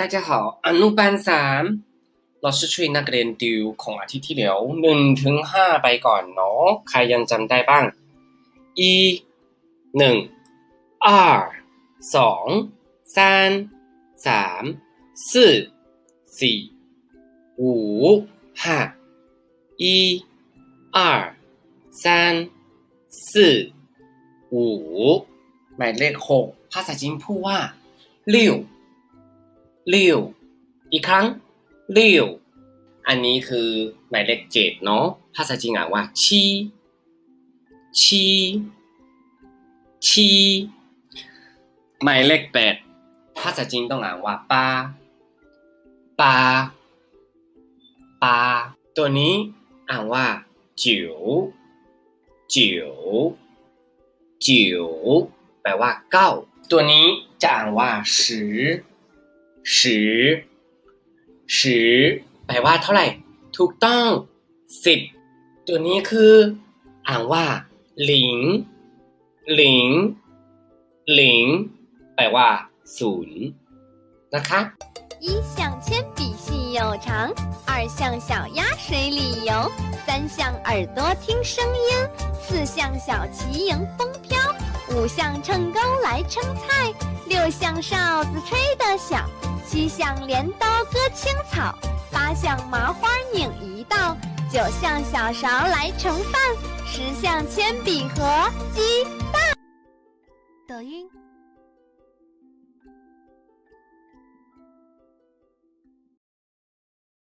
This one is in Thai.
大家好อนุบาลสามเราจะช่วยนักเรียนดิวของอาทิตย์ที่แล้วหนึ่งถึงห้าไปก่อนเนาะใครยังจำได้บ้าง一หนึ่ง二สอง三สาม四สี่五ห้า一二三四五หมายเลขหกภาษาจีนพูดว่า ลิวอีกครั้งลิวอันนี้คือหมายเลขเจ็ดเนาะภาษาจีนอ่านว่าชีชีชีหมายเลขแปดภาษาจีนต้องอ่านว่าปาปาปาตัวนี้อ่านว่าจิ๋วจิ๋วจิ๋วแปลว่าเก้าตัวนี้จะอ่านว่าสิบ สิสิแปลว่าเท่าไหร่ ถูกต้องสิบตัวนี้คืออ่านว่าหลิงหลิงหลิงแปลว่าศูนย์นะคะ 一像铅笔细又长，二像小鸭水里游，三像耳朵听声音，四像小旗迎风飘，五像秤钩来称菜，六像哨子吹得响， 七像镰刀割青草，八像麻花拧一道，九像小勺来盛饭，十像铅笔和鸡蛋。抖音